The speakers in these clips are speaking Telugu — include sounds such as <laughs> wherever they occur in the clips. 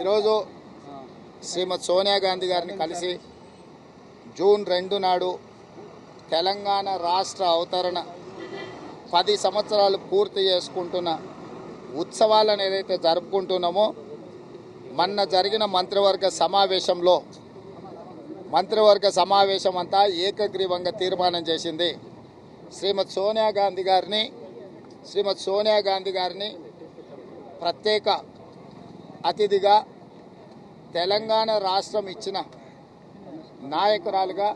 ఈరోజు శ్రీమతి సోనియా గాంధీ గారిని కలిసి జూన్ రెండు నాడు తెలంగాణ రాష్ట్ర అవతరణ పది సంవత్సరాలు పూర్తి చేసుకుంటున్న ఉత్సవాలను ఏదైతే జరుపుకుంటున్నామో మొన్న జరిగిన మంత్రివర్గ సమావేశంలో మంత్రివర్గ సమావేశం అంతా ఏకగ్రీవంగా తీర్మానం చేసింది శ్రీమతి సోనియా గాంధీ గారిని. శ్రీమతి సోనియా గాంధీ గారిని ప్రత్యేక అతిథిగా తెలంగాణ రాష్ట్రం ఇచ్చిన నాయకురాలుగా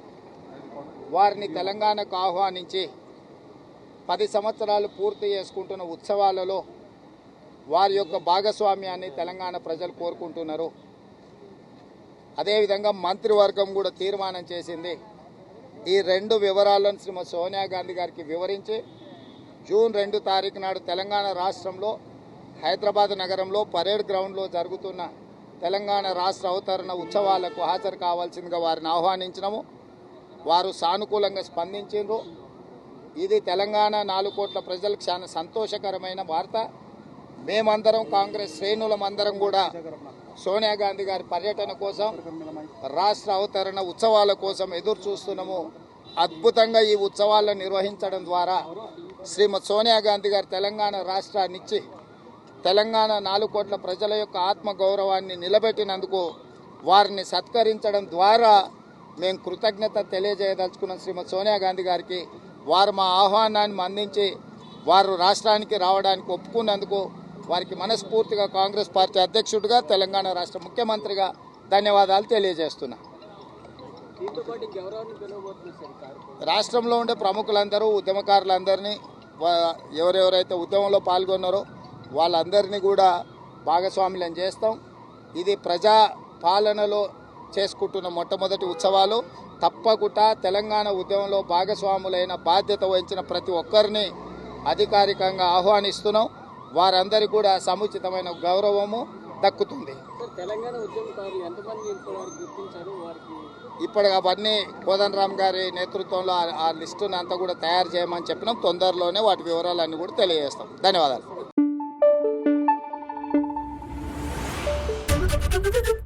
వారిని తెలంగాణకు ఆహ్వానించి పది సంవత్సరాలు పూర్తి చేసుకుంటున్న ఉత్సవాలలో వారి యొక్క భాగస్వామ్యాన్ని తెలంగాణ ప్రజలు కోరుకుంటున్నారు. అదేవిధంగా మంత్రివర్గం కూడా తీర్మానం చేసింది. ఈ రెండు వివరాలను శ్రీమతి సోనియా గాంధీ గారికి వివరించి జూన్ రెండు తారీఖు నాడు తెలంగాణ రాష్ట్రంలో హైదరాబాద్ నగరంలో పరేడ్ గ్రౌండ్లో జరుగుతున్న తెలంగాణ రాష్ట్ర అవతరణ ఉత్సవాలకు హాజరు కావాల్సిందిగా వారిని ఆహ్వానించినాము. వారు సానుకూలంగా స్పందించారు ఇది తెలంగాణ నాలుగు కోట్ల ప్రజలకు చాలా సంతోషకరమైన వార్త. మేమందరం కాంగ్రెస్ శ్రేణులమందరం కూడా సోనియా గాంధీ గారి పర్యటన కోసం రాష్ట్ర అవతరణ ఉత్సవాల కోసం ఎదురు చూస్తున్నాము. అద్భుతంగా ఈ ఉత్సవాలను నిర్వహించడం ద్వారా శ్రీమతి సోనియా గాంధీ గారు తెలంగాణ రాష్ట్రాన్నిచ్చి తెలంగాణ నాలుగు కోట్ల ప్రజల యొక్క ఆత్మగౌరవాన్ని నిలబెట్టినందుకు వారిని సత్కరించడం ద్వారా మేము కృతజ్ఞత తెలియజేయదలుచుకున్నాం శ్రీమతి సోనియా గాంధీ గారికి. వారు మా ఆహ్వానాన్ని అందించి వారు రాష్ట్రానికి రావడానికి ఒప్పుకున్నందుకు వారికి మనస్ఫూర్తిగా కాంగ్రెస్ పార్టీ అధ్యక్షుడిగా తెలంగాణ రాష్ట్ర ముఖ్యమంత్రిగా ధన్యవాదాలు తెలియజేస్తున్నా. రాష్ట్రంలో ఉండే ప్రముఖులందరూ ఉద్యమకారులందరినీ ఎవరెవరైతే ఉద్యమంలో పాల్గొన్నారో వాళ్ళందరినీ కూడా భాగస్వాములను చేస్తాం. ఇది ప్రజా పాలనలో చేసుకుంటున్న మొట్టమొదటి ఉత్సవాలు. తప్పకుండా తెలంగాణ ఉద్యమంలో భాగస్వాములైన బాధ్యత వహించిన ప్రతి ఒక్కరిని అధికారికంగా ఆహ్వానిస్తున్నాం. వారందరికీ కూడా సముచితమైన గౌరవము దక్కుతుంది. ఇప్పుడు అవన్నీ కోదండరామ్ గారి నేతృత్వంలో ఆ లిస్టును అంతా కూడా తయారు చేయమని చెప్పినాం. తొందరలోనే వాటి వివరాలన్నీ కూడా తెలియజేస్తాం. ధన్యవాదాలు. Thank <laughs> you.